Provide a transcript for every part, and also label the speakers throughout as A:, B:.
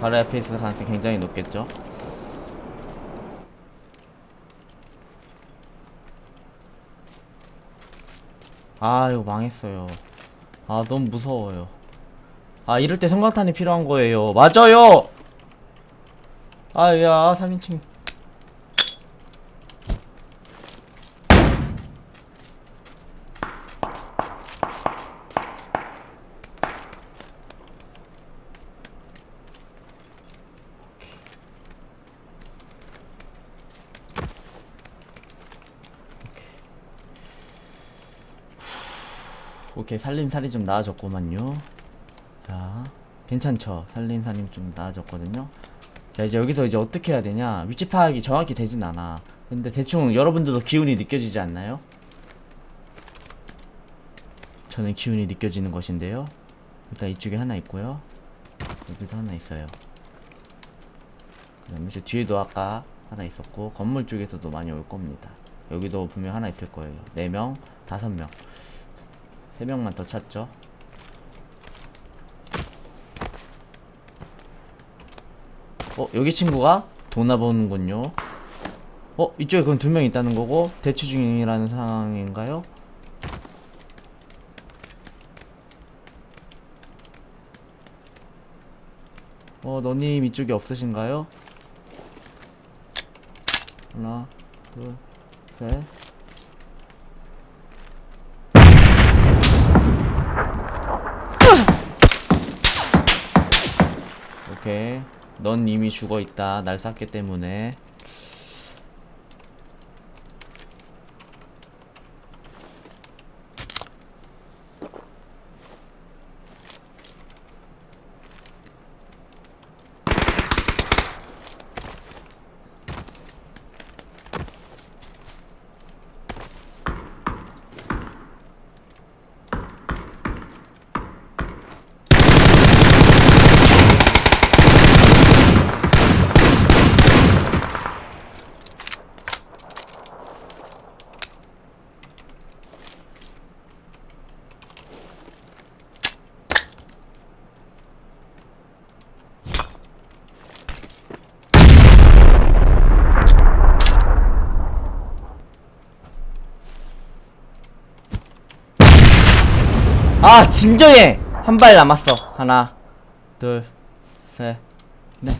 A: 바로 옆에 있을 가능성이 굉장히 높겠죠. 아 이거 망했어요. 아 너무 무서워요. 아 이럴 때 성광탄이 필요한 거예요. 맞아요. 아야 3인칭. 오케이 살림살이 좀 나아졌구만요. 자 괜찮죠? 살림살이 좀 나아졌거든요. 자 이제 여기서 이제 어떻게 해야 되냐? 위치 파악이 정확히 되진 않아. 근데 대충 여러분들도 기운이 느껴지지 않나요? 저는 기운이 느껴지는 것인데요. 일단 이쪽에 하나 있고요. 여기도 하나 있어요. 그 다음에 저 뒤에도 아까 하나 있었고 건물 쪽에서도 많이 올 겁니다. 여기도 분명 하나 있을 거예요. 4명 5명 세 명만 더 찾죠. 어, 여기 친구가 도나보는군요. 어, 이쪽에 그럼 두 명 있다는 거고 대치 중이라는 상황인가요? 어, 너님 이쪽에 없으신가요? 하나, 둘, 셋. 오케이. 넌 이미 죽어 있다. 날 쐈기 때문에. 아, 진정해! 한 발 남았어. 하나, 둘, 셋, 넷.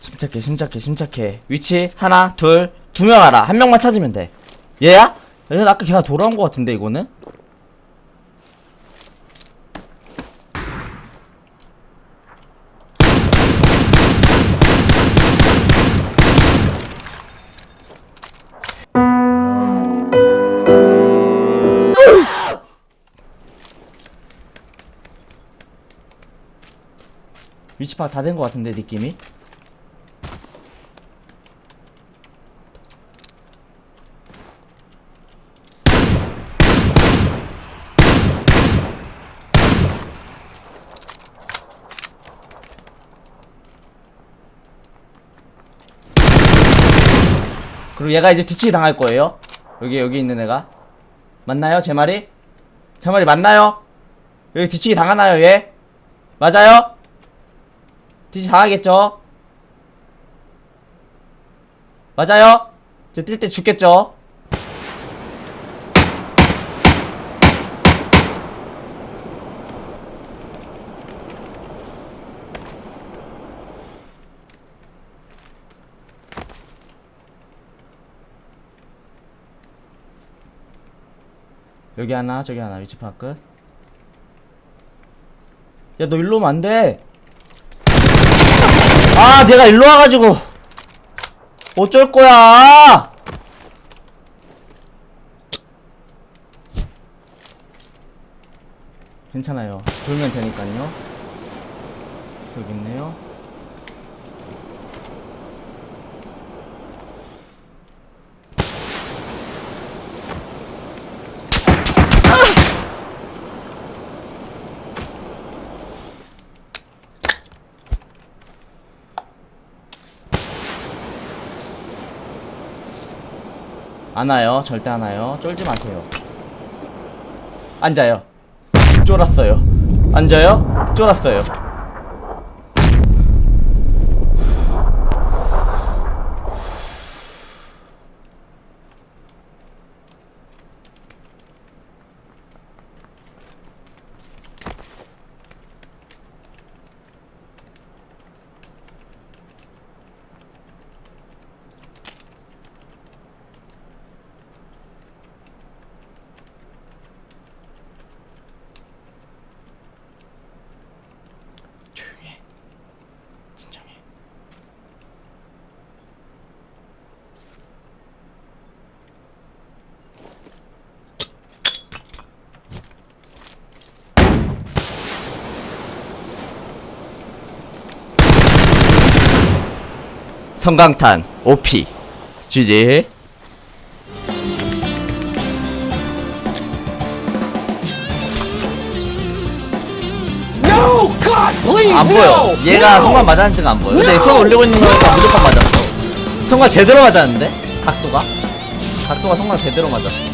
A: 침착해 침착해 침착해 위치 하나 둘 두 명 알아 한 명만 찾으면 돼 얘야? 얘는 아까 걔가 돌아온 것 같은데 이거는? 위치 파악 다된 것 같은데 느낌이? 그리고 얘가 이제 뒤치기 당할 거예요. 여기 여기 있는 애가 맞나요? 제 말이? 제 말이 맞나요? 여기 뒤치기 당하나요, 얘? 맞아요? 뒤치기 당하겠죠? 맞아요? 저뛸때 죽겠죠? 여기 하나, 저기 하나, 위치 파크. 야, 너 일로 오면 안 돼. 아, 내가 일로 와가지고. 어쩔 거야! 괜찮아요. 돌면 되니까요. 여기 있네요. 안 와요. 절대 안 와요. 쫄지 마세요. 앉아요. 쫄았어요. 앉아요. 쫄았어요. 성강탄 OP GG 안 보여. 얘가! 성광 맞았는지가 안 보여. 근데 손 올리고 있는 거니까 무조건 맞았어. 성광 제대로 맞았는데? 각도가? 각도가 성광 제대로 맞았어.